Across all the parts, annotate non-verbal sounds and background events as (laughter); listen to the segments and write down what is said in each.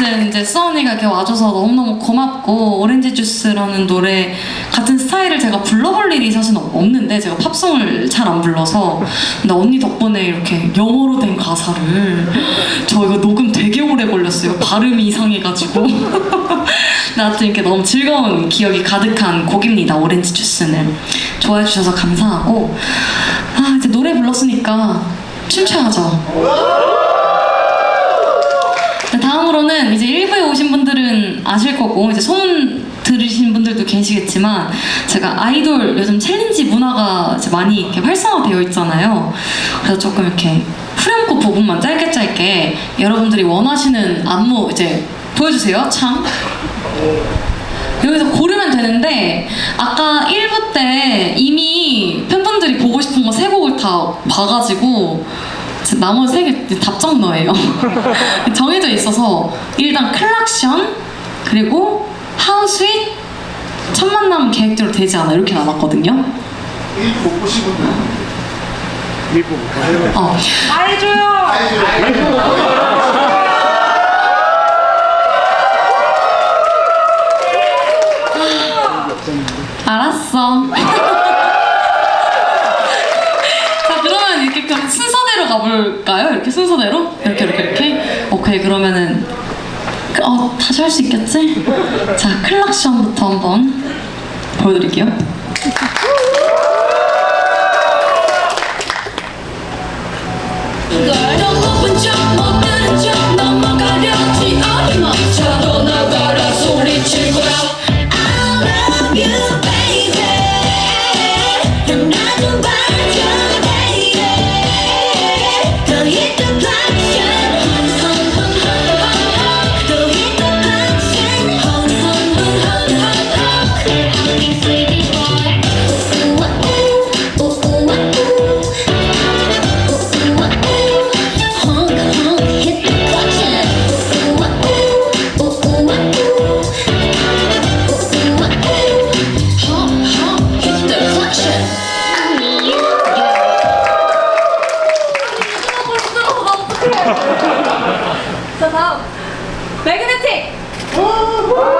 아무튼 이제 수언니가 이렇게 와줘서 너무너무 고맙고 오렌지 주스라는 노래 같은 스타일을 제가 불러볼 일이 사실 없는데 제가 팝송을 잘 안 불러서 근데 언니 덕분에 이렇게 영어로 된 가사를 저 이거 녹음 되게 오래 걸렸어요. 발음이 이상해가지고. (laughs) 하여튼 이렇게 너무 즐거운 기억이 가득한 곡입니다. 오렌지 주스는. 좋아해 주셔서 감사하고. 아 이제 노래 불렀으니까 춤춰야죠 네, 다음으로는 이제 1부에 오신 분들은 아실 거고 이제 소문 들으신 분들도 계시겠지만 제가 아이돌 요즘 챌린지 문화가 이제 많이 이렇게 활성화되어 있잖아요. 그래서 조금 이렇게 후렴구 부분만 짧게 짧게 여러분들이 원하시는 안무 이제 보여주세요. 참. 여기서 고르면 되는데 아까 1부 때 이미 팬분들이 보고 싶은 거 세 곡을 다 봐가지고 제 나머지 세개 답정너예요. (laughs) 정해져 있어서 일단 클락션 그리고 하우스윗 첫 만남 계획대로 되지 않아 이렇게 남았거든요. 일부 못 분들 일부 못 보세요 어. 알았어. (laughs) 자 그러면 이렇게 그럼 순서대로 가볼까요? 이렇게 순서대로 이렇게 이렇게 이렇게. 오케이 그러면은 그- 어 다시 할 수 있겠지? 자 클락션부터 한번 보여드릴게요. 넌높 Woo!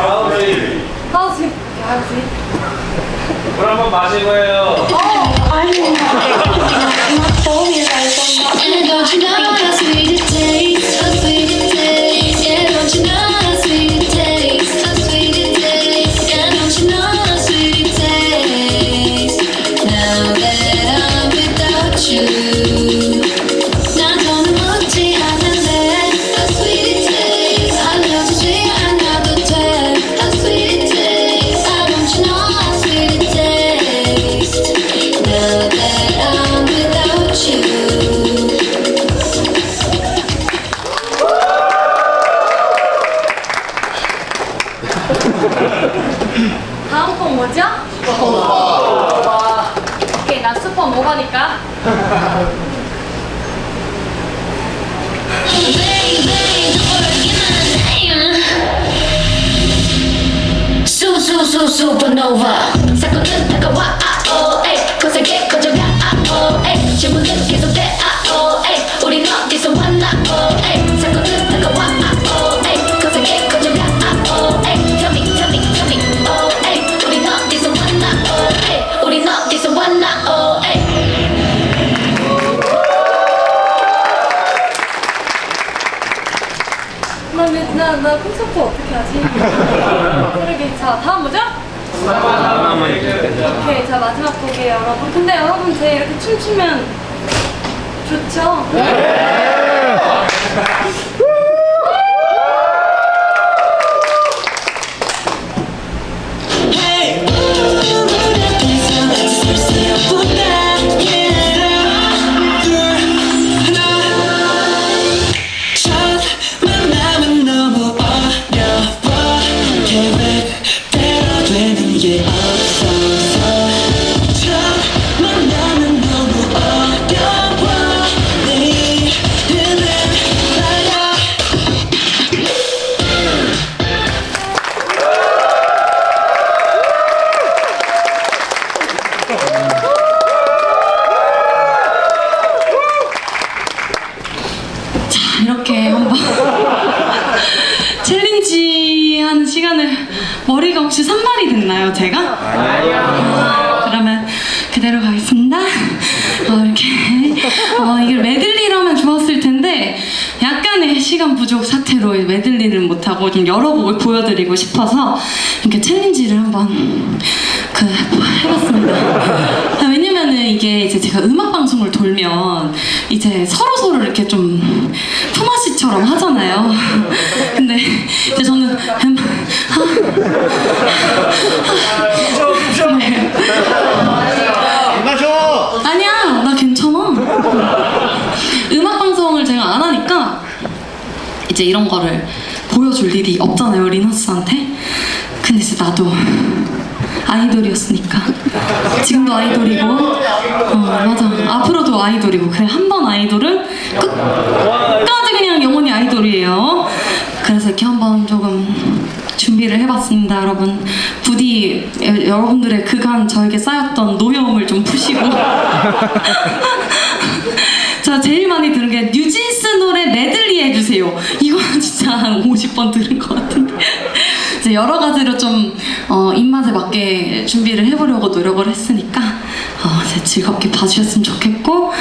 다음 회의. 나 지금 야지. 물 한 번 마시고요. 어 아니. 너무 잘했어. 근데 너 진짜 다음 건 뭐죠? 슈퍼 오케이 난 슈퍼 모바니까 su su supernova 나, 나 콩소포 어떻게 하지? (laughs) 그러게. 자, 다음 뭐죠? 오케이. 자, 마지막 곡이에요, 여러분. 근데 여러분, 제 이렇게 춤추면 좋죠? (laughs) 시간을 머리가 혹시 산발이 됐나요, 제가? 아니요. 그러면 그대로 가겠습니다. 어, 이렇게 어, 이걸 메들리로 하면 좋았을 텐데 약간의 시간 부족 사태로 메들리를 못하고 좀 여러 곡을 보여드리고 싶어서 이렇게 챌린지를 한번 그 해봤습니다. 아, 왜냐면은 이게 이제 제가 음악 방송을 돌면 이제 서로 서로 이렇게 좀 품앗이처럼 하잖아요. 근데 저는 음, 아, 네. 마셔! 아니야, 나 괜찮아. 음악 방송을 제가 안 하니까 이제 이런 거를 보여줄 일이 없잖아요, 리너스한테. 근데 이제 나도 아이돌이었으니까. 지금도 아이돌이고, 어, 맞아. 앞으로도 아이돌이고. 그래, 한 번 아이돌은 끝까지 그냥 영원히 아이돌이에요. 그래서 이렇게 한번 조금 준비를 해봤습니다, 여러분. 부디 여- 여러분들의 그간 저에게 쌓였던 노여움을 좀 푸시고. (laughs) 저 제일 많이 들은 게 뉴진스 노래 메들리 해주세요. 이거는 (laughs) 진짜 한 50번 들은 것 같은데. 이제 여러 가지로 좀 어, 입맛에 맞게 준비를 해보려고 노력을 했으니까 어, 즐겁게 봐주셨으면 좋겠고